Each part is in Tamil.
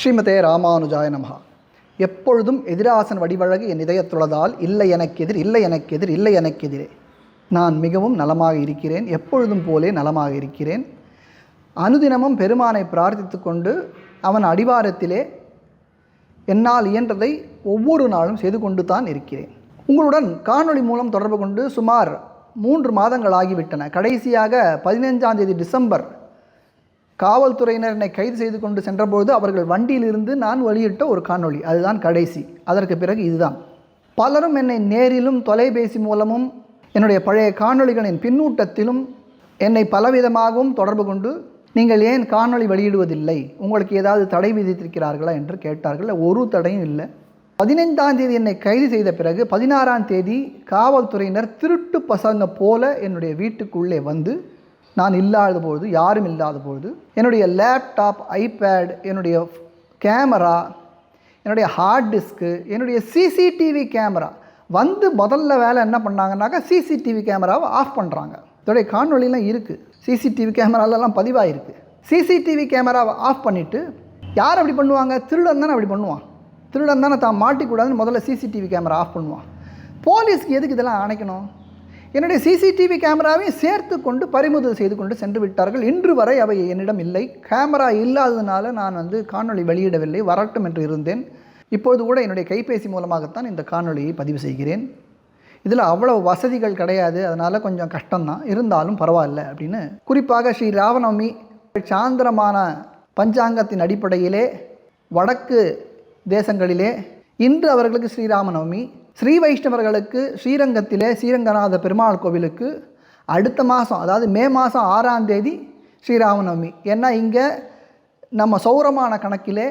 ஸ்ரீமதே ராமானுஜாய நமகா எப்பொழுதும் எதிராசன் வடிவழகு என் இதயத்துள்ளதால் இல்லை எனக்கெதிர் இல்லை எனக்கெதிர் இல்லை எனக்கெதிரே. நான் மிகவும் நலமாக இருக்கிறேன் எப்பொழுதும் போலே நலமாக இருக்கிறேன். அனுதினமும் பெருமானை பிரார்த்தித்து கொண்டு அவன் அடிவாரத்திலே என்னால் இயன்றதை ஒவ்வொரு நாளும் செய்து கொண்டு தான் இருக்கிறேன். உங்களுடன் காணொளி மூலம் தொடர்பு கொண்டு சுமார் மூன்று மாதங்கள் ஆகிவிட்டன. கடைசியாக பதினைஞ்சாம் தேதி டிசம்பர் காவல்துறையினர் என்னை கைது செய்து கொண்டு சென்றபோது அவர்கள் வண்டியிலிருந்து நான் வெளியிட்ட ஒரு காணொளி. அதுதான் கடைசி. அதற்கு பிறகு இதுதான். பலரும் என்னை நேரிலும் தொலைபேசி மூலமும் என்னுடைய பழைய காணொளிகளின் பின்னூட்டத்திலும் என்னை பலவிதமாகவும் தொடர்பு கொண்டு நீங்கள் ஏன் காணொளி வெளியிடுவதில்லை? உங்களுக்கு ஏதாவது தடை விதித்திருக்கிறார்களா? என்று கேட்டார்கள். ஒரு தடையும் இல்லை. பதினைந்தாம் தேதி என்னை கைது செய்த பிறகு பதினாறாம் தேதி காவல்துறையினர் திருட்டு பசங்க போல என்னுடைய வீட்டுக்குள்ளே வந்து நான் இல்லாத பொழுது யாரும் இல்லாத பொழுது என்னுடைய லேப்டாப் ஐபேட் என்னுடைய கேமரா என்னுடைய ஹார்ட் டிஸ்க்கு என்னுடைய சிசிடிவி கேமரா வந்து முதல்ல வேலை என்ன பண்ணாங்கன்னாக்கா சிசிடிவி கேமராவை ஆஃப் பண்ணுறாங்க இதோடைய காணொலிலாம் இருக்குது சிசிடிவி கேமராலெல்லாம் பதிவாயிருக்கு. சிசிடிவி கேமராவை ஆஃப் பண்ணிவிட்டு யார் அப்படி பண்ணுவாங்க? திருடன் தானே அப்படி பண்ணுவான். திருடன் தானே தான் மாட்டிக்கூடாதுன்னு முதல்ல சிசிடிவி கேமரா ஆஃப் பண்ணுவான். போலீஸ்க்கு எதுக்கு இதெல்லாம் அணைக்கணும்? என்னுடைய சிசிடிவி கேமராவையும் சேர்த்து கொண்டு பறிமுதல் செய்து கொண்டு சென்று விட்டார்கள். இன்று வரை அவை என்னிடம் இல்லை. கேமரா இல்லாததுனால நான் வந்து காணொளி வெளியிடவில்லை. வரட்டும் என்று இருந்தேன். இப்போது கூட என்னுடைய கைபேசி மூலமாகத்தான் இந்த காணொளியை பதிவு செய்கிறேன். இதில் அவ்வளோ வசதிகள் கிடையாது. அதனால் கொஞ்சம் கஷ்டம்தான். இருந்தாலும் பரவாயில்ல அப்படின்னு. குறிப்பாக ஸ்ரீ ராவநவமி சாந்திரமான பஞ்சாங்கத்தின் அடிப்படையிலே வடக்கு தேசங்களிலே இன்று அவர்களுக்கு ஸ்ரீராமநவமி. ஸ்ரீ வைஷ்ணவர்களுக்கு ஸ்ரீரங்கத்திலே ஸ்ரீரங்கநாத பெருமாள் கோவிலுக்கு அடுத்த மாதம் அதாவது மே மாதம் ஆறாம் தேதி ஸ்ரீராமநவமி. ஏன்னா இங்கே நம்ம சௌரமான கணக்கிலே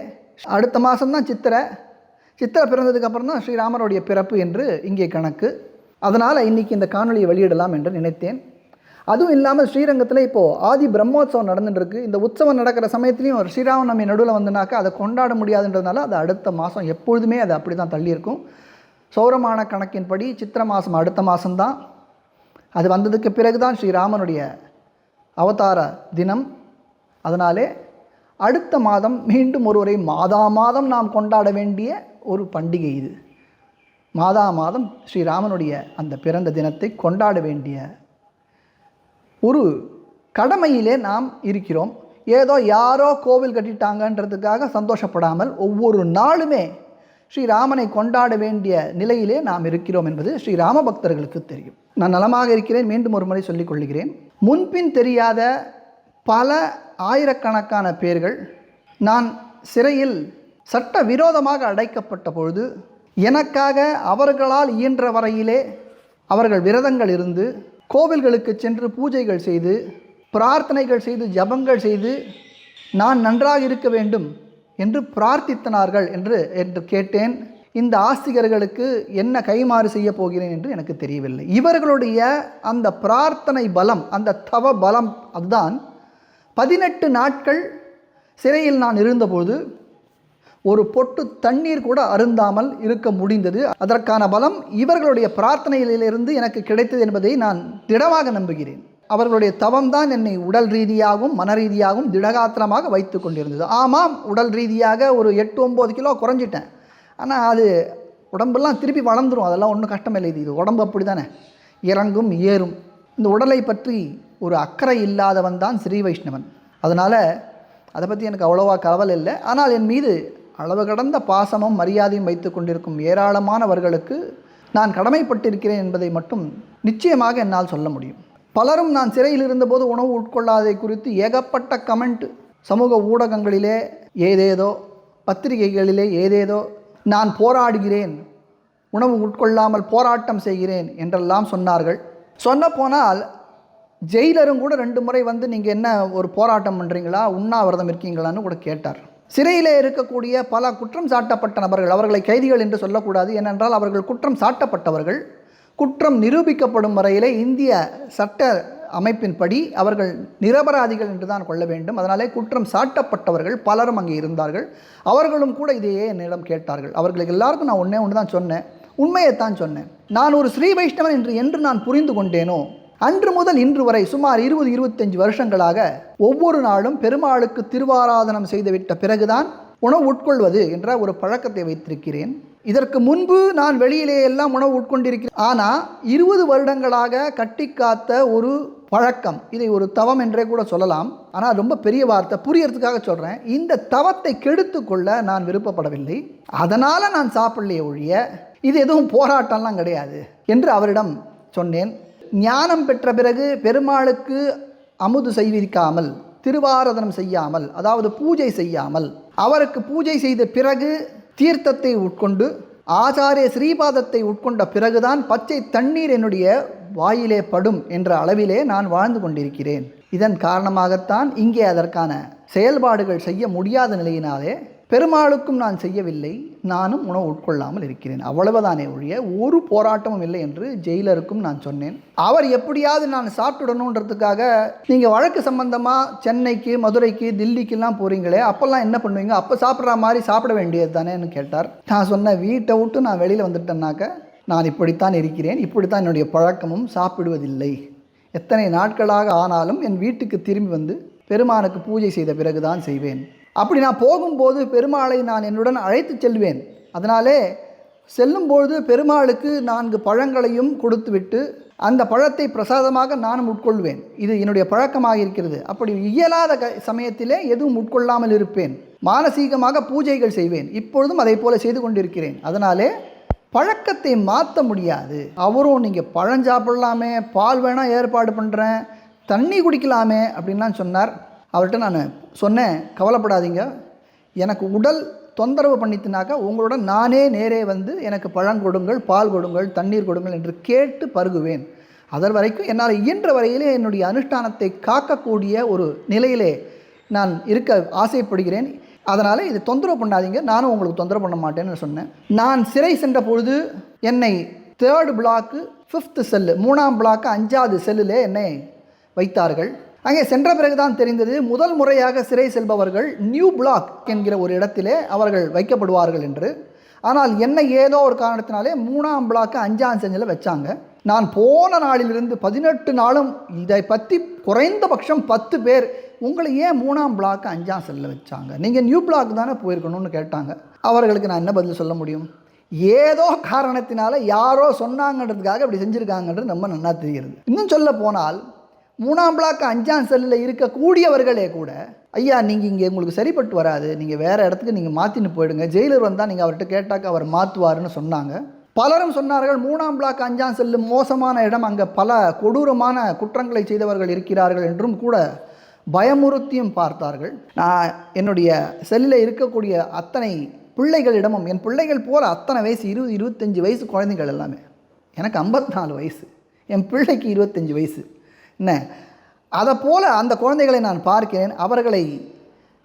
அடுத்த மாதம்தான் சித்திரை. சித்திரை பிறந்ததுக்கப்புறம் தான் ஸ்ரீராமருடைய பிறப்பு என்று இங்கே கணக்கு. அதனால் இன்றைக்கி இந்த காணொலியை வெளியிடலாம் என்று நினைத்தேன். அதுவும் இல்லாமல் ஸ்ரீரங்கத்தில் இப்போது ஆதி பிரம்மோத்சவம் நடந்துட்டுருக்கு. இந்த உற்சவம் நடக்கிற சமயத்துலையும் ஒரு ஸ்ரீராமநவமி நடுவில் வந்துனாக்கா அதை கொண்டாட முடியாதுன்றதுனால அது அடுத்த மாதம் எப்பொழுதுமே அது அப்படி தான் தள்ளியிருக்கும். சௌரமான கணக்கின்படி சித்திர மாதம் அடுத்த மாதம்தான் அது வந்ததுக்கு பிறகு தான் ஸ்ரீராமனுடைய அவதார தினம். அதனாலே அடுத்த மாதம் மீண்டும் ஒருவரை மாதா மாதம் நாம் கொண்டாட வேண்டிய ஒரு பண்டிகை இது. மாதா மாதம் ஸ்ரீராமனுடைய அந்த பிறந்த தினத்தை கொண்டாட வேண்டிய ஒரு கடமையிலே நாம் இருக்கிறோம். ஏதோ யாரோ கோவில் கட்டிட்டாங்கன்றதுக்காக சந்தோஷப்படாமல் ஒவ்வொரு நாளுமே ஸ்ரீராமனை கொண்டாட வேண்டிய நிலையிலே நாம் இருக்கிறோம் என்பது ஸ்ரீராம பக்தர்களுக்கு தெரியும். நான் நலமாக இருக்கிறேன் மீண்டும் ஒரு முறை சொல்லிக் கொள்கிறேன். முன்பின் தெரியாத பல ஆயிரக்கணக்கான பேர்கள் நான் சிறையில் சட்ட விரோதமாக அடைக்கப்பட்ட பொழுது எனக்காக அவர்களால் இயன்ற வரையிலே அவர்கள் விரதங்கள் இருந்து கோவில்களுக்கு சென்று பூஜைகள் செய்து பிரார்த்தனைகள் செய்து ஜபங்கள் செய்து நான் நன்றாக இருக்க வேண்டும் என்று பிரார்த்தித்தனார்கள் என்று என்று கேட்டேன். இந்த ஆஸ்திகர்களுக்கு என்ன கைமாறு செய்ய போகிறேன் என்று எனக்கு தெரியவில்லை. இவர்களுடைய அந்த பிரார்த்தனை பலம் அந்த தவ பலம் அதுதான். பதினெட்டு நாட்கள் சிறையில் நான் இருந்தபோது ஒரு பொட்டு தண்ணீர் கூட அருந்தாமல் இருக்க முடிந்தது. அதற்கான பலம் இவர்களுடைய பிரார்த்தனையிலிருந்து எனக்கு கிடைத்தது என்பதை நான் திடமாக நம்புகிறேன். அவர்களுடைய தவம்தான் என்னை உடல் ரீதியாகவும் மன ரீதியாகவும் திடகாத்திரமாக வைத்து கொண்டிருந்தது. ஆமாம் உடல் ரீதியாக ஒரு எட்டு ஒம்பது கிலோ குறைஞ்சிட்டேன். ஆனால் அது உடம்பெல்லாம் திருப்பி வளர்ந்துரும். அதெல்லாம் ஒன்றும் கஷ்டமில்லை. இது இது உடம்பு அப்படி தானே இறங்கும் ஏறும். இந்த உடலை பற்றி ஒரு அக்கறை இல்லாதவன் தான் ஸ்ரீ வைஷ்ணவன். அதனால் அதை பற்றி எனக்கு அவ்வளோவா கவலை இல்லை. ஆனால் என் மீது அளவு கடந்த பாசமும் மரியாதையும் வைத்து கொண்டிருக்கும் ஏராளமானவர்களுக்கு நான் கடமைப்பட்டிருக்கிறேன் என்பதை மட்டும் நிச்சயமாக என்னால் சொல்ல முடியும். பலரும் நான் சிறையில் இருந்தபோது உணவு உட்கொள்ளாததை குறித்து ஏகப்பட்ட கமெண்ட் சமூக ஊடகங்களிலே ஏதேதோ பத்திரிகைகளிலே ஏதேதோ நான் போராடுகிறேன் உணவு உட்கொள்ளாமல் போராட்டம் செய்கிறேன் என்றெல்லாம் சொன்னார்கள். சொன்ன போனால் ஜெயிலரும் கூட ரெண்டு முறை வந்து நீங்கள் என்ன ஒரு போராட்டம் பண்ணுறீங்களா உண்ணாவிரதம் இருக்கீங்களான்னு கூட கேட்டார். சிறையிலே இருக்கக்கூடிய பல குற்றம் சாட்டப்பட்ட நபர்கள் அவர்களை கைதிகள் என்று சொல்லக்கூடாது. ஏனென்றால் அவர்கள் குற்றம் சாட்டப்பட்டவர்கள். குற்றம் நிரூபிக்கப்படும் வரையிலே இந்திய சட்ட அமைப்பின்படி அவர்கள் நிரபராதிகள் என்று தான் கொள்ள வேண்டும். அதனாலே குற்றம் சாட்டப்பட்டவர்கள் பலரும் அங்கே இருந்தார்கள். அவர்களும் கூட இதையே என்னிடம் கேட்டார்கள். அவர்களுக்கு எல்லாருக்கும் நான் ஒன்றே ஒன்று தான் சொன்னேன். உண்மையைத்தான் சொன்னேன். நான் ஒரு ஸ்ரீ வைஷ்ணவன் என்று என்று நான் புரிந்து கொண்டேனோ? அன்று முதல் இன்று வரை சுமார் இருபது இருபத்தஞ்சு வருஷங்களாக ஒவ்வொரு நாளும் பெருமாளுக்கு திருவாராதனம் செய்துவிட்ட பிறகுதான் உணவு உட்கொள்வது என்ற ஒரு பழக்கத்தை வைத்திருக்கிறேன். இதற்கு முன்பு நான் வெளியிலே எல்லாம் உணவு உட்கொண்டிருக்கிறேன். ஆனால் இருபது வருடங்களாக கட்டி காத்த ஒரு பழக்கம் இதை ஒரு தவம் என்றே கூட சொல்லலாம். ஆனால் ரொம்ப பெரிய வார்த்தை புரியறதுக்காக சொல்கிறேன் இந்த தவத்தை கெடுத்து கொள்ள நான் விருப்பப்படவில்லை. அதனால் நான் சாப்பிடலையே ஒழிய இது எதுவும் போராட்டம்லாம் கிடையாது என்று அவரிடம் சொன்னேன். ஞானம் பெற்ற பிறகு பெருமாளுக்கு அமுது செய்விக்காமல் திருவாரதனம் செய்யாமல் அதாவது பூஜை செய்யாமல் அவருக்கு பூஜை செய்த பிறகு தீர்த்தத்தை உட்கொண்டு ஆச்சாரிய ஸ்ரீபாதத்தை உட்கொண்ட பிறகுதான் பச்சை தண்ணீர் என்னுடைய வாயிலே படும் என்ற அளவிலே நான் வாழ்ந்து கொண்டிருக்கிறேன். இதன் காரணமாகத்தான் இங்கே அதற்கான செயல்பாடுகள் செய்ய முடியாத நிலையினாலே பெருமாளுக்கும் நான் செய்யவில்லை நானும் உணவு உட்கொள்ளாமல் இருக்கிறேன். அவ்வளவுதானே ஒழிய ஒரு போராட்டமும் இல்லை என்று ஜெயிலருக்கும் நான் சொன்னேன். அவர் எப்படியாவது நான் சாப்பிட்டுடணுன்றதுக்காக நீங்கள் வழக்கு சம்பந்தமாக சென்னைக்கு மதுரைக்கு தில்லிக்கெல்லாம் போகிறீங்களே அப்போல்லாம் என்ன பண்ணுவீங்க? அப்போ சாப்பிட்ற மாதிரி சாப்பிட வேண்டியது தானேன்னு கேட்டார். நான் சொன்னேன் வீட்டை விட்டு நான் வெளியில் வந்துட்டேன்னாக்க நான் இப்படித்தான் இருக்கிறேன். இப்படித்தான் என்னுடைய பழக்கமும் சாப்பிடுவதில்லை. எத்தனை நாட்களாக ஆனாலும் என் வீட்டுக்கு திரும்பி வந்து பெருமானுக்கு பூஜை செய்த பிறகுதான் செய்வேன். அப்படி நான் போகும்போது பெருமாளை நான் என்னுடன் அழைத்து செல்வேன். அதனாலே செல்லும்பொழுது பெருமாளுக்கு நான்கு பழங்களையும் கொடுத்துவிட்டு அந்த பழத்தை பிரசாதமாக நானும் உட்கொள்வேன். இது என்னுடைய பழக்கமாக இருக்கிறது. அப்படி இயலாத க சமயத்திலே எதுவும் உட்கொள்ளாமல் இருப்பேன். மானசீகமாக பூஜைகள் செய்வேன். இப்பொழுதும் அதை போல செய்து கொண்டிருக்கிறேன். அதனாலே பழக்கத்தை மாற்ற முடியாது. அவரும் நீங்கள் பழம் சாப்பிடலாமே பால் வேணால் ஏற்பாடு பண்ணுறேன் தண்ணி குடிக்கலாமே அப்படின்லாம் சொன்னார். அவர்கிட்ட நான் சொன்னேன் கவலைப்படாதீங்க. எனக்கு உடல் தொந்தரவு பண்ணித்தினாக்கா உங்களோட நானே நேரே வந்து எனக்கு பழங்கொடுங்கள் பால் கொடுங்கள் தண்ணீர் கொடுங்கள் என்று கேட்டு பருகுவேன். அதர் வரைக்கும் என்னால் இயன்ற வரையிலே என்னுடைய அனுஷ்டானத்தை காக்கக்கூடிய ஒரு நிலையிலே நான் இருக்க ஆசைப்படுகிறேன். அதனால் இது தொந்தரவு பண்ணாதீங்க நானும் உங்களுக்கு தொந்தரவு பண்ண மாட்டேன்னு சொன்னேன். நான் சிறை சென்ற பொழுது என்னை தேர்டு பிளாக்கு ஃபிஃப்த்து செல்லு மூணாம் பிளாக்கு அஞ்சாவது செல்லிலே என்னை வைத்தார்கள். அங்கே சென்ற பிறகுதான் தெரிந்தது முதல் முறையாக சிறை செல்பவர்கள் நியூ பிளாக் என்கிற ஒரு இடத்திலே அவர்கள் வைக்கப்படுவார்கள் என்று. ஆனால் என்னை ஏதோ ஒரு காரணத்தினாலே மூணாம் பிளாக்கு அஞ்சாம் செஞ்சில் வச்சாங்க. நான் போன நாளிலிருந்து பதினெட்டு நாளும் இதை பற்றி குறைந்தபட்சம் பத்து பேர் உங்களை ஏன் மூணாம் பிளாக்கு அஞ்சாம் செல்லில் வச்சாங்க? நீங்கள் நியூ பிளாக் தானே போயிருக்கணும்னு கேட்டாங்க. அவர்களுக்கு நான் என்ன பதில் சொல்ல முடியும்? ஏதோ காரணத்தினால யாரோ சொன்னாங்கன்றதுக்காக அப்படி செஞ்சுருக்காங்கன்றது ரொம்ப நல்லா தெரிகிறது. இன்னும் சொல்ல போனால் மூணாம் பிளாக் அஞ்சாம் செல்லில் இருக்கக்கூடியவர்களே கூட ஐயா நீங்கள் இங்கே உங்களுக்கு சரிப்பட்டு வராது. நீங்கள் வேறு இடத்துக்கு நீங்கள் மாற்றின்னு போயிடுங்க. ஜெயிலர் வந்தால் நீங்கள் அவர்கிட்ட கேட்டாக்க அவர் மாற்றுவாருன்னு சொன்னாங்க. பலரும் சொன்னார்கள் மூணாம் பிளாக் அஞ்சாம் செல்லு மோசமான இடம். அங்கே பல கொடூரமான குற்றங்களை செய்தவர்கள் இருக்கிறார்கள் என்றும் கூட பயமுறுத்தியும் பார்த்தார்கள். நான் என்னுடைய செல்லில் இருக்கக்கூடிய அத்தனை பிள்ளைகளிடமும் என் பிள்ளைகள் போல அத்தனை வயசு இருபது இருபத்தஞ்சி வயசு குழந்தைகள் எல்லாமே. எனக்கு 54 வயசு. என் பிள்ளைக்கு இருபத்தஞ்சி வயசு. என்ன? அதை போல் அந்த குழந்தைகளை நான் பார்க்கிறேன். அவர்களை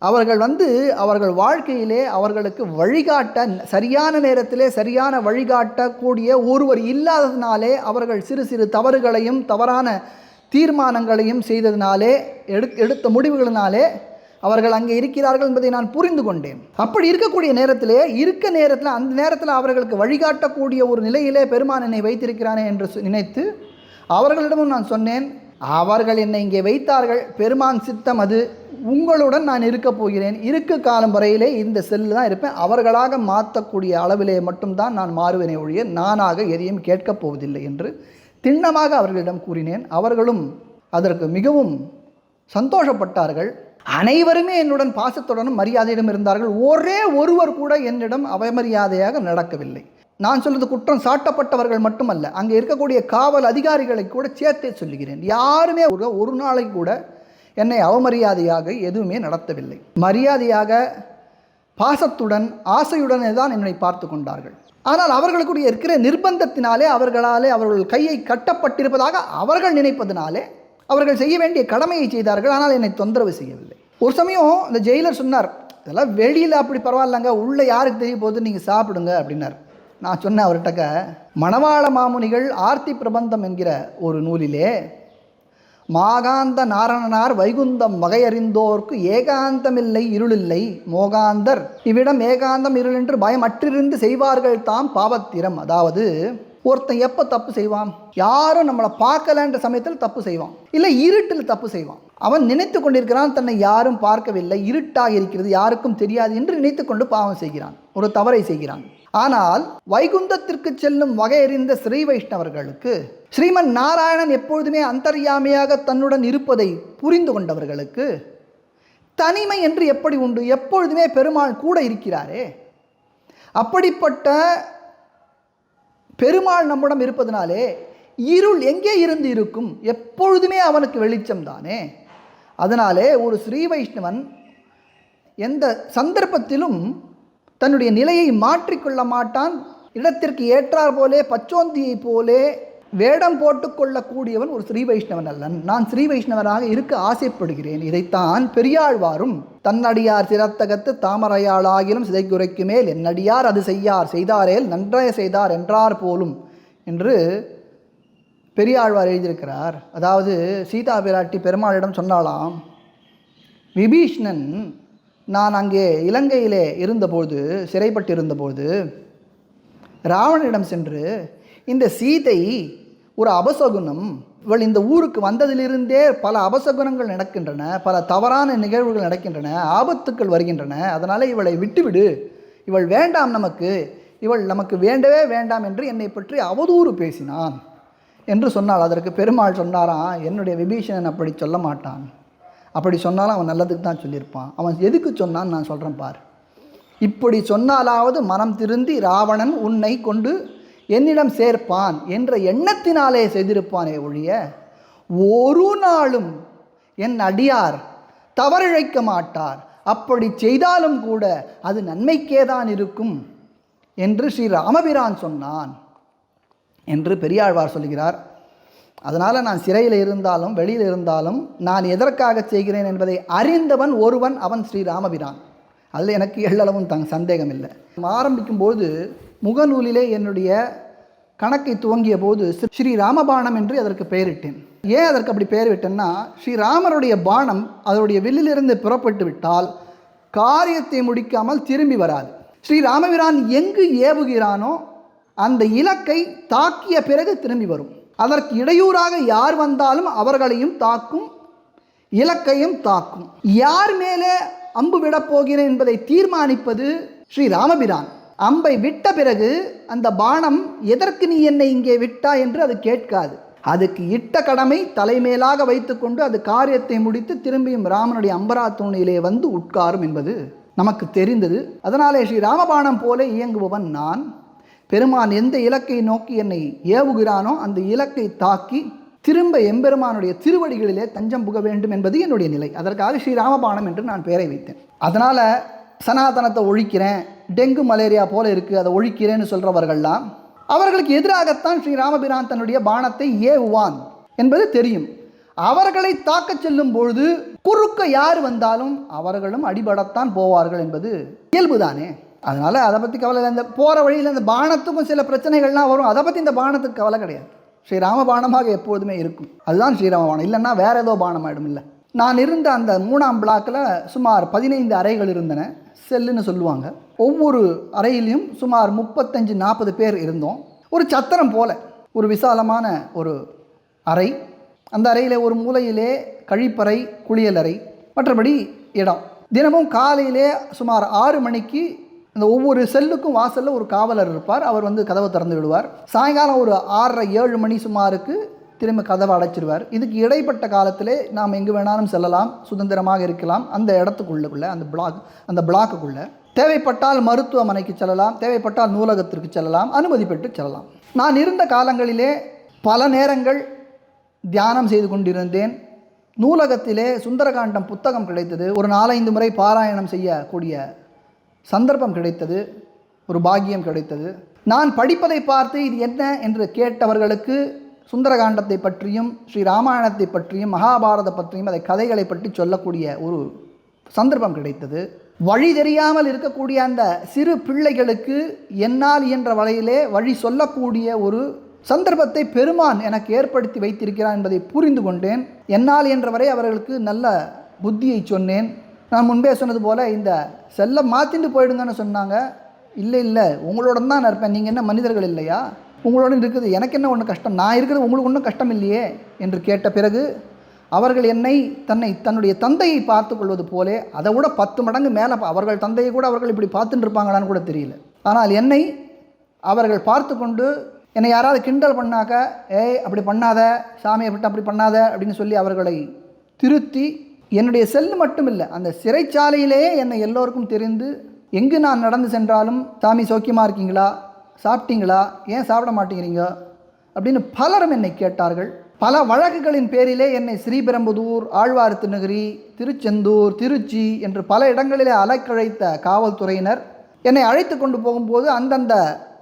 அவர்கள் வந்து அவர்கள் வாழ்க்கையிலே அவர்களுக்கு வழிகாட்ட சரியான நேரத்திலே சரியான வழிகாட்டக்கூடிய ஒருவர் இல்லாததினாலே அவர்கள் சிறு சிறு தவறுகளையும் தவறான தீர்மானங்களையும் செய்ததினாலே எடு எடுத்த முடிவுகளினாலே அவர்கள் அங்கே இருக்கிறார்கள் என்பதை நான் புரிந்து கொண்டேன். அப்படி இருக்கக்கூடிய நேரத்திலே இருக்க நேரத்தில் அந்த நேரத்தில் அவர்களுக்கு வழிகாட்டக்கூடிய ஒரு நிலையிலே பெருமான் என்னை வைத்திருக்கிறானே என்று நினைத்து அவர்களிடமும் நான் சொன்னேன். அவர்கள் என்னை இங்கே வைத்தார்கள். பெருமான் சித்தம் அது. உங்களுடன் நான் இருக்கப் போகிறேன். இருக்க காலம் வரையிலே இந்த செல்லு தான் இருப்பேன். அவர்களாக மாற்றக்கூடிய அளவிலே மட்டும்தான் நான் மாறுவேனே ஒழிய நானாக எதையும் கேட்கப் போவதில்லை என்று திண்ணமாக அவர்களிடம் கூறினேன். அவர்களும் அதற்கு மிகவும் சந்தோஷப்பட்டார்கள். அனைவருமே என்னுடன் பாசத்துடனும் மரியாதையிடம் இருந்தார்கள். ஒரே ஒருவர் கூட என்னிடம் அவமரியாதையாக நடக்கவில்லை. நான் சொல்வது குற்றம் சாட்டப்பட்டவர்கள் மட்டுமல்ல அங்கே இருக்கக்கூடிய காவல் அதிகாரிகளை கூட சேர்த்தே சொல்லுகிறேன். யாருமே ஒரு ஒரு நாளைக்கு கூட என்னை அவமரியாதையாக எதுவுமே நடத்தவில்லை. மரியாதையாக பாசத்துடன் ஆசையுடனே தான் என்னை பார்த்து கொண்டார்கள். ஆனால் அவர்களுக்குடைய இருக்கிற நிர்பந்தத்தினாலே அவர்களாலே அவர்கள் கையை கட்டப்பட்டிருப்பதாக அவர்கள் நினைப்பதனாலே அவர்கள் செய்ய வேண்டிய கடமையை செய்தார்கள். ஆனால் என்னை தொந்தரவு செய்யவில்லை. ஒரு சமயம் இந்த ஜெயிலர் சொன்னார் இதெல்லாம் வெளியில் அப்படி பரவாயில்லங்க. உள்ளே யாருக்கு தெரிய போகுது? நீங்கள் சாப்பிடுங்க அப்படின்னார். நான் சொன்னேன் அவர்கிட்டக்க மணவாள மாமுனிகள் ஆர்த்தி பிரபந்தம் என்கிற ஒரு நூலிலே மாகாந்த நாரணனார் வைகுந்தம் வகையறிந்தோர்க்கு ஏகாந்தமில்லை இருளில்லை மோகாந்தர் இவ்விடம் ஏகாந்தம் இருள் என்று பயமற்றிருந்து செய்வார்கள் தாம் பாவத்திரம். அதாவது ஒருத்தன் எப்போ தப்பு செய்வான்? யாரும் நம்மளை பார்க்கலன்ற சமயத்தில் தப்பு செய்வான். இல்லை இருட்டில் தப்பு செய்வான். அவன் நினைத்து கொண்டிருக்கிறான் தன்னை யாரும் பார்க்கவில்லை இருட்டாக இருக்கிறது யாருக்கும் தெரியாது என்று நினைத்து கொண்டு பாவம் செய்கிறான் ஒரு தவறை செய்கிறான். ஆனால் வைகுந்தத்திற்கு செல்லும் வகையறிந்த ஸ்ரீ வைஷ்ணவர்களுக்கு ஸ்ரீமன் நாராயணன் எப்பொழுதுமே அந்தர்யாமியாக தன்னுடன் இருப்பதை புரிந்து கொண்டவர்களுக்கு தனிமை என்று எப்படி உண்டு? எப்பொழுதுமே பெருமாள் கூட இருக்கிறாரே. அப்படிப்பட்ட பெருமாள் நம்மிடம் இருப்பதனாலே இருள் எங்கே இருந்து இருக்கும்? எப்பொழுதுமே அவனுக்கு வெளிச்சம் தானே. அதனாலே ஒரு ஸ்ரீ வைஷ்ணவன் எந்த சந்தர்ப்பத்திலும் தன்னுடைய நிலையை மாற்றிக்கொள்ள மாட்டான். இடத்திற்கு ஏற்றார் போலே பச்சோந்தியை போலே வேடம் போட்டுக்கொள்ளக்கூடியவன் ஒரு ஸ்ரீ வைஷ்ணவன் அல்லன். நான் ஸ்ரீ வைஷ்ணவனாக இருக்க ஆசைப்படுகிறேன். இதைத்தான் பெரியாழ்வாரும் தன்னடியார் சிரத்தகத்து தாமரையாளாகிலும் சிதைக்குறைக்கு மேல் என்னடியார் அது செய்யார் செய்தாரேல் நன்றாய செய்தார் என்றார் போலும் என்று பெரியாழ்வார் எழுதியிருக்கிறார். அதாவது சீதா பிராட்டி பெருமாளிடம் சொன்னாலாம் விபீஷ்ணன் நான் அங்கே இலங்கையிலே இருந்தபோது சிறைப்பட்டு இருந்தபோது ராவணனிடம் சென்று இந்த சீதை ஒரு அபசகுணம். இவள் இந்த ஊருக்கு வந்ததிலிருந்தே பல அபசகுணங்கள் நடக்கின்றன பல தவறான நிகழ்வுகள் நடக்கின்றன ஆபத்துக்கள் வருகின்றன. அதனால் இவளை விட்டுவிடு. இவள் வேண்டாம் நமக்கு. இவள் நமக்கு வேண்டவே வேண்டாம் என்று என்னை பற்றி அவதூறு பேசினான். என்று சொன்னால் அதற்கு பெருமாள் சொன்னாராம் என்னுடைய விபீஷணன் அப்படி சொல்ல மாட்டான். அப்படி சொன்னாலும் அவன் நல்லதுக்கு தான் சொல்லியிருப்பான். அவன் எதுக்கு சொன்னான்னு நான் சொல்கிறேன் பார். இப்படி சொன்னாலாவது மனம் திருந்தி ராவணன் உன்னை கொண்டு என்னிடம் சேர்ப்பான் என்ற எண்ணத்தினாலே செய்திருப்பானே ஒழிய ஒரு நாளும் என் அடியார் தவறிழைக்க மாட்டார். அப்படி செய்தாலும் கூட அது நன்மைக்கே தான் இருக்கும் என்று ஸ்ரீ ராமபிரான் சொன்னான் என்று பெரியாழ்வார் சொல்கிறார். அதனால் நான் சிறையில் இருந்தாலும் வெளியில் இருந்தாலும் நான் எதற்காக செய்கிறேன் என்பதை அறிந்தவன் ஒருவன் அவன் ஸ்ரீராமபிரான். அதில் எனக்கு எள்ளளவும் தங் சந்தேகம் இல்லை ஆரம்பிக்கும்போது முகநூலிலே என்னுடைய கணக்கை துவங்கிய போது ஸ்ரீ ராமபாணம் என்று அதற்கு பெயரிட்டேன். ஏன் அதற்கு அப்படி பெயர் விட்டேன்னா ஸ்ரீராமருடைய பானம் அதனுடைய வில்லிலிருந்து புறப்பட்டு விட்டால் காரியத்தை முடிக்காமல் திரும்பி வராது. ஸ்ரீ ராமபிரான் எங்கு ஏவுகிறானோ அந்த இலக்கை தாக்கிய பிறகு திரும்பி வரும். அதற்கு இடையூறாக யார் வந்தாலும் அவர்களையும் தாக்கும் இலக்கையும் தாக்கும். யார் மேலே அம்பு விடப் போகிறேன் என்பதை தீர்மானிப்பது ஸ்ரீ ராமபிரான். அம்பை விட்ட பிறகு அந்த பானம் எதற்கு நீ என்னை இங்கே விட்டா? என்று அது கேட்காது. அதுக்கு இட்ட கடமை தலைமேலாக வைத்துக்கொண்டு அது காரியத்தை முடித்து திரும்பியும் ராமனுடைய அம்பரா தூணிலே வந்து உட்காரும் என்பது நமக்கு தெரிந்தது. அதனாலே ஸ்ரீ ராமபாணம் போல இயங்குபவன் நான். பெருமான் எந்த இலக்கை நோக்கி என்னை ஏவுகிறானோ அந்த இலக்கை தாக்கி திரும்ப எம்பெருமானுடைய திருவடிகளிலே தஞ்சம் புக வேண்டும் என்பது என்னுடைய நிலை. அதற்காக ஸ்ரீராமபாணம் என்று நான் பெயரை வைத்தேன். அதனால் சனாதனத்தை ஒழிக்கிறேன் டெங்கு மலேரியா போல இருக்குது அதை ஒழிக்கிறேன்னு சொல்கிறவர்கள்லாம் அவர்களுக்கு எதிராகத்தான் ஸ்ரீராமபிரான் தன்னுடைய பானத்தை ஏவுவான் என்பது தெரியும். அவர்களை தாக்கச் செல்லும் பொழுது குறுக்க யார் வந்தாலும் அவர்களும் அடிபடத்தான் போவார்கள் என்பது இயல்புதானே? அதனால் அதை பற்றி கவலை இல்லை. இந்த போகிற வழியில் இந்த பானத்துக்கும் சில பிரச்சனைகள்லாம் வரும். அதை பற்றி இந்த பானத்துக்கு கவலை கிடையாது. ஸ்ரீராம பானமாக எப்போதுமே இருக்கும். அதுதான் ஸ்ரீராம பானம். இல்லைன்னா வேறு ஏதோ பானம் ஆகிடும் இல்லை. நான் இருந்த அந்த மூணாம் பிளாக்கில் சுமார் பதினைந்து அறைகள் இருந்தன. செல்லுன்னு சொல்லுவாங்க. ஒவ்வொரு அறையிலையும் சுமார் முப்பத்தஞ்சு நாற்பது பேர் இருந்தோம். ஒரு சத்திரம் போல். ஒரு விசாலமான ஒரு அறை. அந்த அறையில் ஒரு மூலையிலே கழிப்பறை குளியலறை மற்றபடி இடம். தினமும் காலையிலே சுமார் ஆறு மணிக்கு இந்த ஒவ்வொரு செல்லுக்கும் வாசலில் ஒரு காவலர் இருப்பார். அவர் வந்து கதவை திறந்து விடுவார். சாயங்காலம் ஒரு ஆறரை ஏழு மணி சுமாருக்கு திரும்ப கதவை அடைச்சிருவார். இதுக்கு இடைப்பட்ட காலத்திலே நாம் எங்கு வேணாலும் செல்லலாம் சுதந்திரமாக இருக்கலாம். அந்த இடத்துக்குள்ளக்குள்ளே அந்த பிளாக் அந்த பிளாக்குக்குள்ளே தேவைப்பட்டால் மருத்துவமனைக்கு செல்லலாம் தேவைப்பட்டால் நூலகத்திற்கு செல்லலாம் அனுமதி பெற்று செல்லலாம். நான் இருந்த காலங்களிலே பல நேரங்கள் தியானம் செய்து கொண்டிருந்தேன். நூலகத்திலே சுந்தரகாண்டம் புத்தகம் கிடைத்தது. ஒரு நாலைந்து முறை பாராயணம் செய்யக்கூடிய சந்தர்ப்பம் கிடைத்தது ஒரு பாக்கியம் கிடைத்தது. நான் படிப்பதை பார்த்து இது என்ன என்று கேட்டவர்களுக்கு சுந்தரகாண்டத்தை பற்றியும் ஸ்ரீ ராமாயணத்தை பற்றியும் மகாபாரத பற்றியும் அதை கதைகளை பற்றி சொல்லக்கூடிய ஒரு சந்தர்ப்பம் கிடைத்தது. வழி தெரியாமல் இருக்கக்கூடிய அந்த சிறு பிள்ளைகளுக்கு என்னால் இயன்ற வகையிலே வழி சொல்லக்கூடிய ஒரு சந்தர்ப்பத்தை பெருமான் எனக்கு ஏற்படுத்தி வைத்திருக்கிறான் என்பதை புரிந்து கொண்டேன். என்னால் என்றவரை அவர்களுக்கு நல்ல புத்தியை சொன்னேன். நான் முன்பே சொன்னது போல் இந்த செல்லை மாற்றிட்டு போயிடுங்கன்னு சொன்னாங்க. இல்லை இல்லை உங்களோட தான் நான் இருப்பேன். நீங்கள் என்ன மனிதர்கள் இல்லையா? உங்களோட இருக்குது. எனக்கு என்ன ஒன்று கஷ்டம்? நான் இருக்கிறது உங்களுக்கு ஒன்றும் கஷ்டம் இல்லையே? என்று கேட்ட பிறகு அவர்கள் என்னை தன்னை தன்னுடைய தந்தையை பார்த்து கொள்வது போலே அதை விட பத்து மடங்கு மேலே பா- அவர்கள் தந்தையை கூட அவர்கள் இப்படி பார்த்துட்டு இருப்பாங்களான்னு கூட தெரியல. ஆனால் என்னை அவர்கள் பார்த்து கொண்டு என்னை யாராவது கிண்டல் பண்ணாக்க ஏய் அப்படி பண்ணாத சாமியை விட்டு அப்படி பண்ணாத அப்படின்னு சொல்லி அவர்களை திருத்தி என்னுடைய செல் மட்டும் இல்லை அந்த சிறைச்சாலையிலேயே என்னை எல்லோருக்கும் தெரிந்து எங்கு நான் நடந்து சென்றாலும் சாமி சோக்கியமாக இருக்கீங்களா? சாப்பிட்டீங்களா? ஏன் சாப்பிட மாட்டேங்கிறீங்க? அப்படின்னு பலரும் என்னை கேட்டார்கள். பல வழக்குகளின் பேரிலே என்னை ஸ்ரீபெரும்புதூர் ஆழ்வார் திருநகரி திருச்செந்தூர் திருச்சி என்று பல இடங்களிலே அலைக்கழைத்த காவல்துறையினர் என்னை அழைத்து கொண்டு போகும்போது அந்தந்த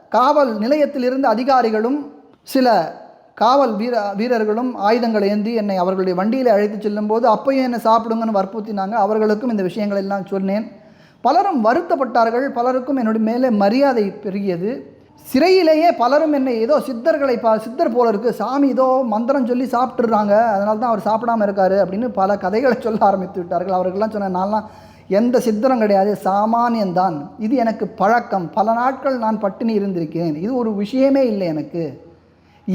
காவல் நிலையத்திலிருந்து அதிகாரிகளும் சில காவல் வீர வீரர்களும் ஆயுதங்களை ஏந்தி என்னை அவர்களுடைய வண்டியில் அழைத்து செல்லும்போது அப்பையும் என்னை சாப்பிடுங்கன்னு வற்புறுத்தினாங்க. அவர்களுக்கும் இந்த விஷயங்கள் எல்லாம் சொன்னேன். பலரும் வருத்தப்பட்டார்கள். பலருக்கும் என்னுடைய மேலே மரியாதை பெருகியது. சிறையிலேயே பலரும் என்னை ஏதோ சித்தர்களை பா சித்தர் போல இருக்குது சாமி ஏதோ மந்திரம் சொல்லி சாப்பிட்டுறாங்க அதனால தான் அவர் சாப்பிடாம இருக்காரு அப்படின்னு பல கதைகளை சொல்ல ஆரம்பித்து விட்டார்கள். அவர்கள்லாம் சொன்ன நான்லாம் எந்த சித்தரும் கிடையாது. சாமானியன்தான். இது எனக்கு பழக்கம். பல நாட்கள் நான் பட்டினி இருந்திருக்கிறேன் இது ஒரு விஷயமே இல்லை எனக்கு.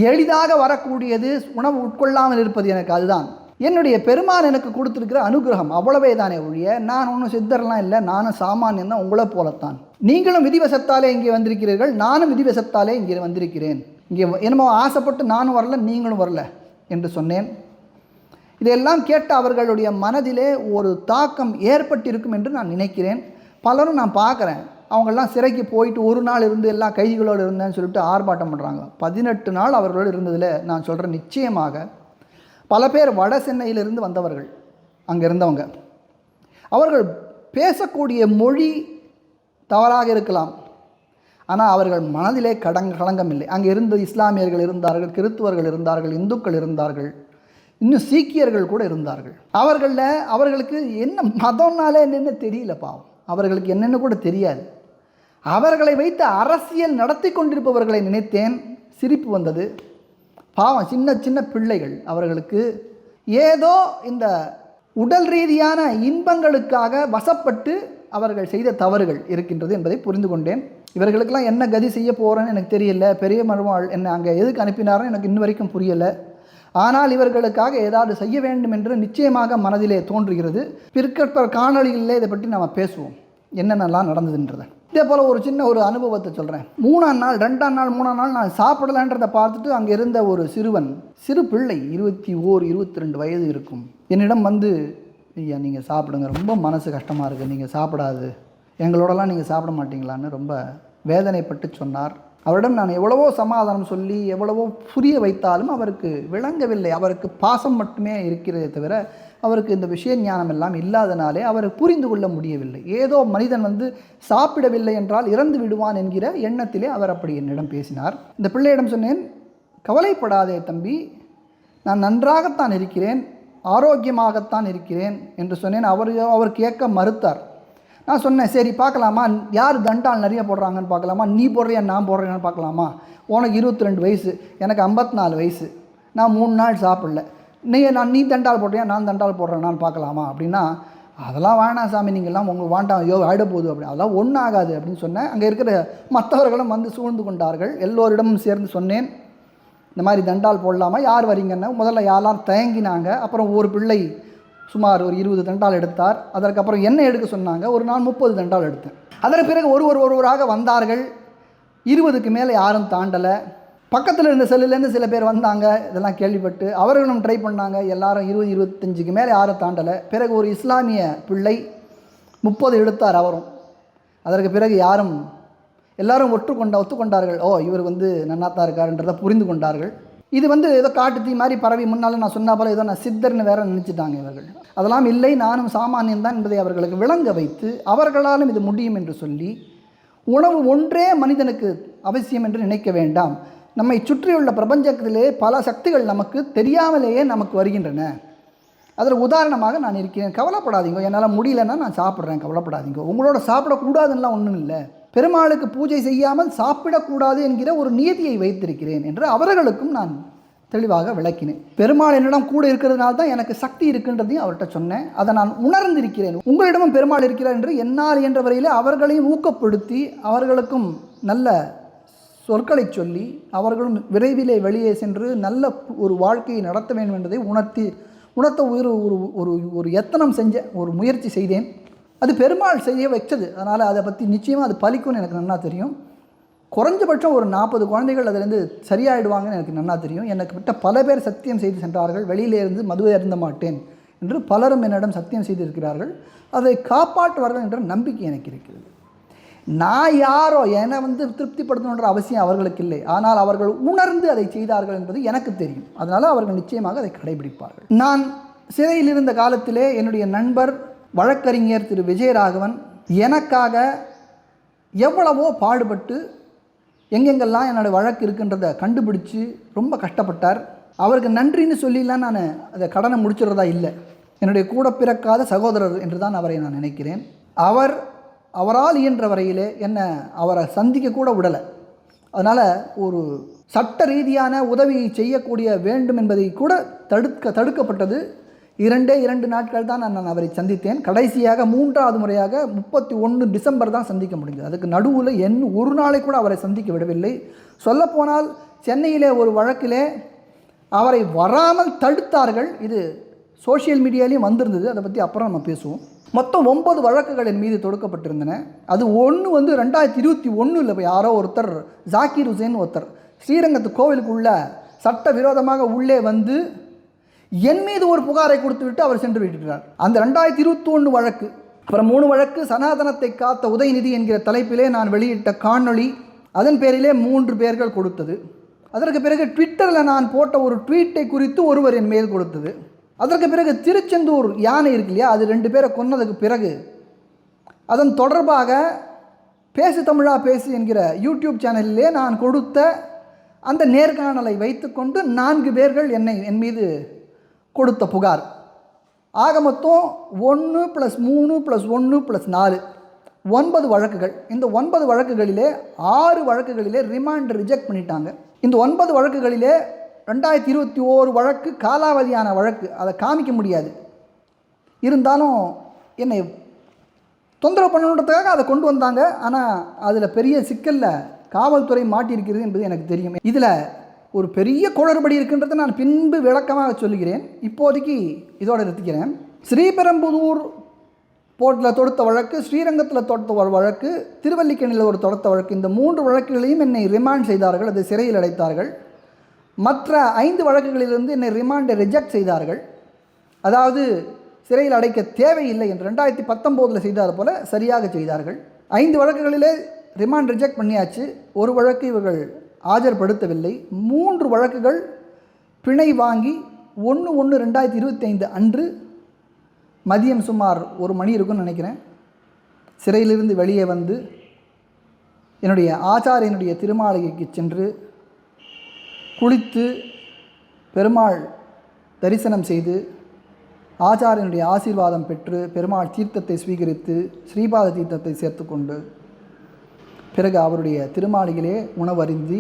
எளிதாக வரக்கூடியது உணவு உட்கொள்ளாமல் இருப்பது எனக்கு அதுதான். என்னுடைய பெருமான் எனக்கு கொடுத்துருக்கிற அனுகிரகம் அவ்வளவே தானே ஒழிய நான் ஒன்றும் சித்தர்லாம் இல்லை நானும் சாமானியம் தான் உங்களை போலத்தான். நீங்களும் விதிவசத்தாலே இங்கே வந்திருக்கிறீர்கள் நானும் விதிவசத்தாலே இங்கே வந்திருக்கிறேன். இங்கே என்னமோ ஆசைப்பட்டு நானும் வரல நீங்களும் வரல என்று சொன்னேன். இதையெல்லாம் கேட்ட அவர்களுடைய மனதிலே ஒரு தாக்கம் ஏற்பட்டிருக்கும் என்று நான் நினைக்கிறேன். பலரும் நான் பார்க்குறேன். அவங்கெல்லாம் சிறைக்கு போயிட்டு ஒரு நாள் இருந்து எல்லா கைதிகளோடு இருந்தேன்னு சொல்லிட்டு ஆர்ப்பாட்டம் பண்ணுறாங்க பதினெட்டு நாள் அவர்களோடு இருந்ததில் நான் சொல்கிறேன் நிச்சயமாக பல பேர் வட சென்னையிலிருந்து வந்தவர்கள் அங்கே இருந்தவங்க. அவர்கள் பேசக்கூடிய மொழி தவறாக இருக்கலாம். ஆனால் அவர்கள் மனதிலே கடங் களங்கம் இல்லை அங்கே இருந்த இஸ்லாமியர்கள் இருந்தார்கள் கிறித்துவர்கள் இருந்தார்கள் இந்துக்கள் இருந்தார்கள் இன்னும் சீக்கியர்கள் கூட இருந்தார்கள். அவர்களில் அவர்களுக்கு என்ன மதம்னாலே என்னென்னு தெரியல பாவம். அவர்களுக்கு என்னென்னு கூட தெரியாது. அவர்களை வைத்து அரசியல் நடத்தி கொண்டிருப்பவர்களை நினைத்தேன் சிரிப்பு வந்தது. பாவம் சின்ன சின்ன பிள்ளைகள் அவர்களுக்கு ஏதோ இந்த உடல் ரீதியான இன்பங்களுக்காக வசப்பட்டு அவர்கள் செய்த தவறுகள் இருக்கின்றது என்பதை புரிந்து கொண்டேன். இவர்களுக்கெல்லாம் என்ன கதி செய்ய போகிறேன்னு எனக்கு தெரியல. பெரிய மருமாள் என்னை அங்கே எதுக்கு அனுப்பினாரோ எனக்கு இன்ன வரைக்கும் புரியலை. ஆனால் இவர்களுக்காக ஏதாவது செய்ய வேண்டும் என்று நிச்சயமாக மனதிலே தோன்றுகிறது. பிற்கற்ப காணொளிகளிலே இதை பற்றி நாம் பேசுவோம். என்னென்னலாம் நடந்ததுன்றதை. இதே போல் ஒரு சின்ன ஒரு அனுபவத்தை சொல்கிறேன் மூணாம் நாள் ரெண்டாம் நாள் மூணாம் நாள் நான் சாப்பிடலான்றதை பார்த்துட்டு அங்கே இருந்த ஒரு சிறுவன் சிறு பிள்ளை இருபத்தி ஓர் இருபத்தி ரெண்டு வயது இருக்கும். என்னிடம் வந்து ஐயா நீங்கள் சாப்பிடுங்க. ரொம்ப மனசு கஷ்டமாக இருக்குது நீங்கள் சாப்பிடாது. எங்களோடலாம் நீங்கள் சாப்பிட மாட்டீங்களான்னு ரொம்ப வேதனைப்பட்டு சொன்னார். அவரிடம் நான் எவ்வளவோ சமாதானம் சொல்லி எவ்வளவோ புரிய வைத்தாலும் அவருக்கு விளங்கவில்லை. அவருக்கு பாசம் மட்டுமே இருக்கிறதே தவிர அவருக்கு இந்த விஷய ஞானம் எல்லாம் இல்லாதனாலே அவர் புரிந்து கொள்ள முடியவில்லை. ஏதோ மனிதன் வந்து சாப்பிடவில்லை என்றால் இறந்து விடுவான் என்கிற எண்ணத்திலே அவர் அப்படி என்னிடம் பேசினார். இந்த பிள்ளையிடம் சொன்னேன் கவலைப்படாதே தம்பி நான் நன்றாகத்தான் இருக்கிறேன் ஆரோக்கியமாகத்தான் இருக்கிறேன் என்று சொன்னேன். அவர் அவர் கேட்க மறுத்தார். நான் சொன்னேன் சரி பார்க்கலாமா? யார் தண்டால் நிறைய போடுறாங்கன்னு பார்க்கலாமா? நீ போடுறியா நான் போடுறேன்னு பார்க்கலாமா? உனக்கு இருபத்தி ரெண்டு வயசு எனக்கு ஐம்பத்தி நாலு வயசு. நான் மூணு நாள் சாப்பிடல. நீ நான் நீ தண்டால் போடுறியா நான் தண்டால் போடுறேனான்னு பார்க்கலாமா? அப்படின்னா அதெல்லாம் வேணாம் சாமி நீங்கள்லாம் உங்களுக்கு வாண்டாம் ஐயோ ஆகிட போகுது அப்படி. அதெல்லாம் ஒன்றும் ஆகாது அப்படின்னு சொன்னேன். அங்கே இருக்கிற மற்றவர்களும் வந்து சூழ்ந்து கொண்டார்கள். எல்லோரிடமும் சேர்ந்து சொன்னேன் இந்த மாதிரி தண்டால் போடலாமா? யார் வரீங்கன்னா? முதல்ல யாரெல்லாம் தயங்கினாங்க அப்புறம் ஒரு பிள்ளை சுமார் ஒரு இருபது தண்டால் எடுத்தார். அதற்கப்புறம் என்ன எடுக்க சொன்னாங்க? ஒரு நாள் முப்பது தண்டால் எடுத்தேன். அதற்கு பிறகு ஒருவர் ஒருவராக வந்தார்கள். இருபதுக்கு மேலே யாரும் தாண்டலை. பக்கத்தில் இருந்த செல்லுலேருந்து சில பேர் வந்தாங்க. இதெல்லாம் கேள்விப்பட்டு அவர்களும் ட்ரை பண்ணாங்க. எல்லாரும் இருபது இருபத்தஞ்சுக்கு மேலே யாரும் தாண்டலை. பிறகு ஒரு இஸ்லாமிய பிள்ளை முப்பது எடுத்தார் அவரும். அதற்கு பிறகு யாரும் எல்லாரும் ஒற்றுக்கொண்ட ஒத்துக்கொண்டார்கள். ஓ இவர் வந்து நன்னாத்தான் இருக்காருன்றதை புரிந்து கொண்டார்கள். இது வந்து ஏதோ காட்டு தீ மாதிரி பரவி முன்னால் நான் சொன்ன போல ஏதோ நான் சித்தர்னு வேற நினச்சிட்டாங்க இவர்கள். அதெல்லாம் இல்லை நானும் சாமானியன் தான் என்பதை அவர்களுக்கு விளங்க வைத்து அவர்களாலும் இது முடியும் என்று சொல்லி உணவு ஒன்றே மனிதனுக்கு அவசியம் என்று நினைக்க வேண்டாம். நம்மை சுற்றியுள்ள பிரபஞ்சத்திலே பல சக்திகள் நமக்கு தெரியாமலேயே நமக்கு வருகின்றன. அதில் உதாரணமாக நான் இருக்கிறேன். கவலைப்படாதீங்க. என்னால் முடியலன்னா நான் சாப்பிட்றேன். கவலைப்படாதீங்க. உங்களோட சாப்பிடக்கூடாதுன்னெலாம் ஒன்றும் இல்லை பெருமாளுக்கு பூஜை செய்யாமல் சாப்பிடக்கூடாது என்கிற ஒரு நியதியை வைத்திருக்கிறேன் என்று அவர்களுக்கும் நான் தெளிவாக விளக்கினேன். பெருமாள் என்னிடம் கூட இருக்கிறதுனால தான் எனக்கு சக்தி இருக்குன்றதையும் அவர்கிட்ட சொன்னேன். அதை நான் உணர்ந்திருக்கிறேன். உங்களிடமும் பெருமாள் இருக்கிறார் என்று என்னால் என்ற வரையில் அவர்களையும் ஊக்கப்படுத்தி அவர்களுக்கும் நல்ல சொற்களை சொல்லி அவர்களும் விரைவிலே வெளியே சென்று நல்ல ஒரு வாழ்க்கையை நடத்த வேண்டும் என்பதை உணர்த்தி உணர்த்த உயிர் ஒரு ஒரு ஒரு எத்தனம் செஞ்ச ஒரு முயற்சி செய்தேன். அது பெருமாள் செய்ய வச்சது அதனால் அதை பற்றி நிச்சயமாக அது பலிக்கும்னு எனக்கு நல்லா தெரியும். குறைஞ்சபட்சம் ஒரு நாற்பது குழந்தைகள் அதுலேருந்து சரியாயிடுவாங்கன்னு எனக்கு நல்லா தெரியும். எனக்கு விட்ட பல பேர் சத்தியம் செய்து சென்றார்கள். வெளியிலேருந்து மதுவை அருந்த மாட்டேன் என்று பலரும் என்னிடம் சத்தியம் செய்திருக்கிறார்கள். அதை காப்பாற்றுவார்கள் என்ற நம்பிக்கை எனக்கு இருக்கிறது. நான் யாரோ என்னை வந்து திருப்திப்படுத்தணுன்ற அவசியம் அவர்களுக்கு இல்லை. ஆனால் அவர்கள் உணர்ந்து அதை செய்தார்கள் என்பது எனக்கு தெரியும். அதனால் அவர்கள் நிச்சயமாக அதை கடைபிடிப்பார்கள். நான் சிறையில் இருந்த காலத்திலே என்னுடைய நண்பர் வழக்கறிஞர் திரு விஜயராகவன் எனக்காக எவ்வளவோ பாடுபட்டு எங்கெங்கெல்லாம் என்னோடய வழக்கு இருக்குன்றதை கண்டுபிடிச்சு ரொம்ப கஷ்டப்பட்டார். அவருக்கு நன்றின்னு சொல்லிலாம் நான் அதை கடனை முடிச்சிடுறதா இல்லை. என்னுடைய கூட பிறக்காத சகோதரர் என்று தான் அவரை நான் நினைக்கிறேன். அவர் அவரால் இயன்ற வரையிலே என்னை அவரை சந்திக்க கூட விடலை. அதனால் ஒரு சட்ட ரீதியான உதவியை செய்யக்கூடிய வேண்டும் என்பதை கூட தடுக்க தடுக்கப்பட்டது இரண்டே இரண்டு நாட்கள் தான் நான் அவரை சந்தித்தேன். கடைசியாக மூன்றாவது முறையாக முப்பத்தி ஒன்று டிசம்பர் தான் சந்திக்க முடிஞ்சது. அதுக்கு நடுவில் என் ஒரு நாளை கூட அவரை சந்திக்க விடவில்லை. சொல்லப்போனால் சென்னையிலே ஒரு வழக்கிலே அவரை வராமல் தடுத்தார்கள். இது சோஷியல் மீடியாலையும் வந்திருந்தது. அதை பற்றி அப்புறம் நம்ம பேசுவோம். மொத்தம் ஒன்பது வழக்குகள் என் மீது தொடுக்கப்பட்டிருந்தன. அது ஒன்று வந்து ரெண்டாயிரத்தி இருபத்தி ஒன்றில் இப்போ யாரோ ஒருத்தர் ஜாக்கிர் ஹுசேன் ஒருத்தர். ஸ்ரீரங்கத்து கோவிலுக்குள்ள சட்டவிரோதமாக உள்ளே வந்து என் மீது ஒரு புகாரை கொடுத்து விட்டு அவர் சென்று விட்டுட்டார் அந்த ரெண்டாயிரத்தி இருபத்தி ஒன்று வழக்கு அப்புறம் மூணு வழக்கு சனாதனத்தை காத்த உதயநிதி என்கிற தலைப்பிலே நான் வெளியிட்ட காணொளி அதன் பேரிலே மூன்று பேர்கள் கொடுத்தது. அதற்கு பிறகு ட்விட்டரில் நான் போட்ட ஒரு ட்வீட்டை குறித்து ஒருவர் என் மேல் கொடுத்தது. அதற்கு பிறகு திருச்செந்தூர் யானை இருக்கு இல்லையா அது ரெண்டு பேரை கொன்னதுக்கு பிறகு அதன் தொடர்பாக பேசு தமிழா பேசு என்கிற யூடியூப் சேனலிலே நான் கொடுத்த அந்த நேர்காணலை வைத்துக்கொண்டு நான்கு பேர்கள் என்னை என் மீது கொடுத்த புகார். ஆக மொத்தம் ஒன்று ப்ளஸ் மூணு ப்ளஸ் ஒன்று ப்ளஸ் நாலு. ஒன்பது வழக்குகள். இந்த ஒன்பது வழக்குகளிலே ஆறு வழக்குகளிலே ரிமாண்ட் ரிஜெக்ட் பண்ணிட்டாங்க. இந்த ஒன்பது வழக்குகளிலே ரெண்டாயிரத்தி இருபத்தி ஓரு வழக்கு காலாவதியான வழக்கு. அதை காமிக்க முடியாது. இருந்தாலும் என்னை தொந்தரவு பண்ணணுன்றதுக்காக அதை கொண்டு வந்தாங்க. ஆனால் அதில் பெரிய சிக்கலில் காவல்துறை மாட்டியிருக்கிறது என்பது எனக்கு தெரியும். இதில் ஒரு பெரிய குளறுபடி இருக்கின்றதை நான் பின்பு விளக்கமாக சொல்லுகிறேன். இப்போதைக்கு இதோடு நிறுத்திக்கிறேன். ஸ்ரீபெரும்புதூர் போர்ட்டில் தொடுத்த வழக்கு ஸ்ரீரங்கத்தில் தொடுத்த ஒரு வழக்கு திருவல்லிக்கணியில் ஒரு தொடுத்த வழக்கு இந்த மூன்று வழக்குகளையும் என்னை ரிமாண்ட் செய்தார்கள் அதை சிறையில் அடைத்தார்கள். மற்ற ஐந்து வழக்குகளிலிருந்து என்னை ரிமாண்டை ரிஜெக்ட் செய்தார்கள். அதாவது சிறையில் அடைக்க தேவையில்லை என்று ரெண்டாயிரத்தி பத்தொம்போதில் செய்தார் போல சரியாக செய்தார்கள். ஐந்து வழக்குகளிலே ரிமாண்ட் ரிஜெக்ட் பண்ணியாச்சு. ஒரு வழக்கு இவர்கள் ஆஜர்படுத்தவில்லை. மூன்று வழக்குகள் பிணை வாங்கி ஒன்று ஒன்று ரெண்டாயிரத்தி இருபத்தி ஐந்து அன்று மதியம் சுமார் ஒரு மணி இருக்கும்னு நினைக்கிறேன். சிறையிலிருந்து வெளியே வந்து என்னுடைய ஆச்சாரியனுடைய திருமாளிகைக்கு சென்று குளித்து பெருமாள் தரிசனம் செய்து ஆச்சாரியனுடைய ஆசீர்வாதம் பெற்று பெருமாள் தீர்த்தத்தை ஸ்வீகரித்து ஸ்ரீபாத தீர்த்தத்தை சேர்த்துக்கொண்டு பிறகு அவருடைய திருமாளிகளே உணவருந்தி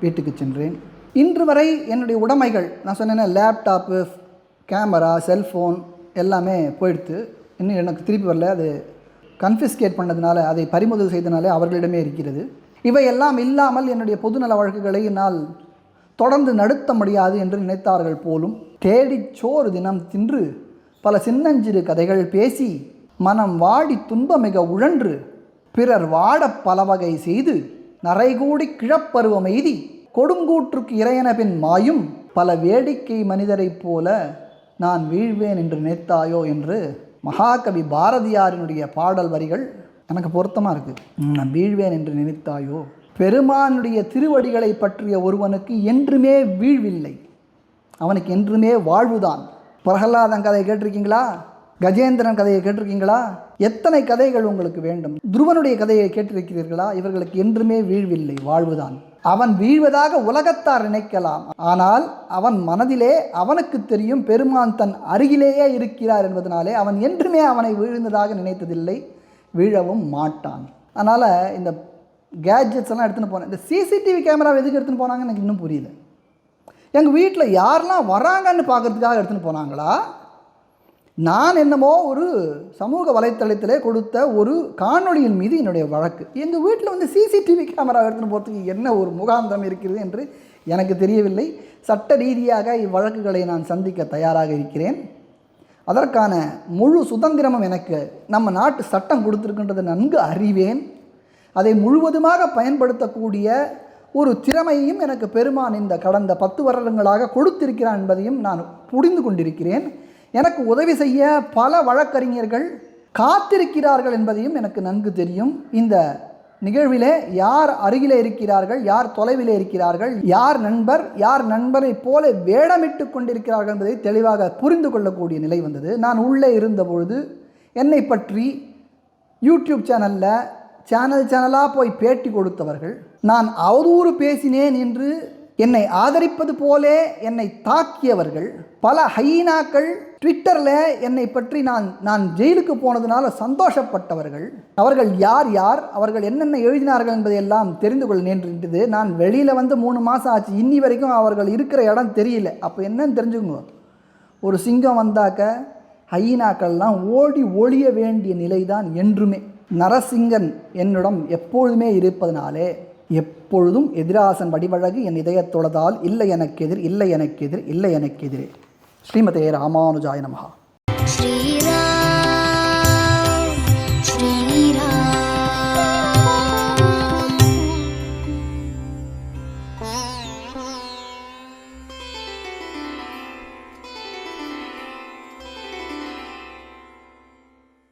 வீட்டுக்கு சென்றேன். இன்று வரை என்னுடைய உடைமைகள் நான் சொன்னேன்னா லேப்டாப்பு கேமரா செல்ஃபோன் எல்லாமே போயிடுத்து. இன்னும் எனக்கு திருப்பி வரல அது கன்ஃபிஸ்கேட் பண்ணதுனால அதை பறிமுதல் செய்தனாலே அவர்களிடமே இருக்கிறது. இவையெல்லாம் இல்லாமல் என்னுடைய பொதுநல வழக்குகளை என்னால் தொடர்ந்து நடத்த முடியாது என்று நினைத்தார்கள் போலும் தேடிச் சோறு தினம் தின்று பல சின்னஞ்சிறு கதைகள் பேசி மனம் வாடி துன்பமிக உழன்று பிறர் வாடப் பலவகை செய்து நரைகூடி கிழப்பருவம் எய்தி கொடுங்கூற்றுக்கு இறையன பின் மாயும் பல வேடிக்கை மனிதரைப் போல நான் வீழ்வேன் என்று நினைத்தாயோ என்று மகாகவி பாரதியாரினுடைய பாடல் வரிகள் எனக்கு பொருத்தமாக இருக்குது நான் வீழ்வேன் என்று நினைத்தாயோ? பெருமானுடைய திருவடிகளை பற்றிய ஒருவனுக்கு என்றுமே வீழ்வில்லை. அவனுக்கு என்றுமே வாழ்வுதான். பிரகலாதன் கதையை கேட்டிருக்கீங்களா? கஜேந்திரன் கதையை கேட்டிருக்கீங்களா? எத்தனை கதைகள் உங்களுக்கு வேண்டும்? துருவனுடைய கதையை கேட்டிருக்கிறீர்களா? இவர்களுக்கு என்றுமே வீழ்வில்லை வாழ்வுதான். அவன் வீழ்வதாக உலகத்தார் நினைக்கலாம். ஆனால் அவன் மனதிலே அவனுக்கு தெரியும் பெருமான் தன் அருகிலேயே இருக்கிறார் என்பதனாலே அவன் என்றுமே அவனை வீழ்ந்ததாக நினைத்ததில்லை வீழவும் மாட்டான். அதனால் இந்த கேட்ஜெட்ஸ் எல்லாம் எடுத்துன்னு போனேன் இந்த சிசிடிவி கேமரா எதுக்கு எடுத்துன்னு போனாங்கன்னு எனக்கு இன்னும் புரியல. எங்கள் வீட்டில் யாரெல்லாம் வராங்கன்னு பார்க்கறதுக்காக எடுத்துன்னு போனாங்களா? நான் என்னமோ ஒரு சமூக வலைத்தளத்திலே கொடுத்த ஒரு காணொளியின் மீது என்னுடைய வழக்கு. எங்கள் வீட்டில் வந்து சிசிடிவி கேமரா எடுத்துன்னு போகிறதுக்கு என்ன ஒரு முகாந்தம் இருக்கிறது என்று எனக்கு தெரியவில்லை. சட்ட ரீதியாக இவ்வழக்குகளை நான் சந்திக்க தயாராக இருக்கிறேன். அதற்கான முழு சுதந்திரமும் எனக்கு நம்ம நாட்டு சட்டம் கொடுத்துருக்கின்றது நன்கு அறிவேன். அதை முழுவதுமாக பயன்படுத்தக்கூடிய ஒரு திறமையும் எனக்கு பெருமான் இந்த கடந்த பத்து வருடங்களாக கொடுத்திருக்கிறான் என்பதையும் நான் புரிந்து கொண்டிருக்கிறேன். எனக்கு உதவி செய்ய பல வழக்கறிஞர்கள் காத்திருக்கிறார்கள் என்பதையும் எனக்கு நன்கு தெரியும். இந்த நிகழ்விலே யார் அருகிலே இருக்கிறார்கள் யார் தொலைவிலே இருக்கிறார்கள் யார் நண்பர் யார் நண்பரை போல வேடமிட்டு கொண்டிருக்கிறார்கள் என்பதை தெளிவாக புரிந்து கொள்ளக்கூடிய நிலை வந்தது. நான் உள்ளே இருந்தபொழுது என்னை பற்றி யூடியூப் சேனலில் சேனல் சேனலாக போய் பேட்டி கொடுத்தவர்கள் நான் அவதூறு பேசினேன் என்று என்னை ஆதரிப்பது போலே என்னை தாக்கியவர்கள். பல ஹைனாக்கள் ட்விட்டரில் என்னை பற்றி நான் நான் ஜெயிலுக்கு போனதுனால சந்தோஷப்பட்டவர்கள். அவர்கள் யார் யார் அவர்கள் என்னென்ன எழுதினார்கள் என்பதையெல்லாம் தெரிந்து கொள்ள நின்றுது நான் வெளியில் வந்து மூணு மாதம் ஆச்சு. இன்னி வரைக்கும் அவர்கள் இருக்கிற இடம் தெரியல. அப்போ என்னன்னு தெரிஞ்சுக்கணும் ஒரு சிங்கம் வந்தாக்க ஹைனாக்கள்லாம் ஓடி ஒழிய வேண்டிய நிலைதான் என்றுமே. நரசிங்கன் என்னிடம் எப்பொழுதுமே இருப்பதனாலே எப்பொழுதும் எதிராசன் வடிவழகு என் இதயத்தொடதால் இல்லை எனக்கு எதிர் இல்லை எனக்கெதிர் இல்லை எனக்கு ஸ்ரீமதே ராமானுஜாய நமகா ஸ்ரீரா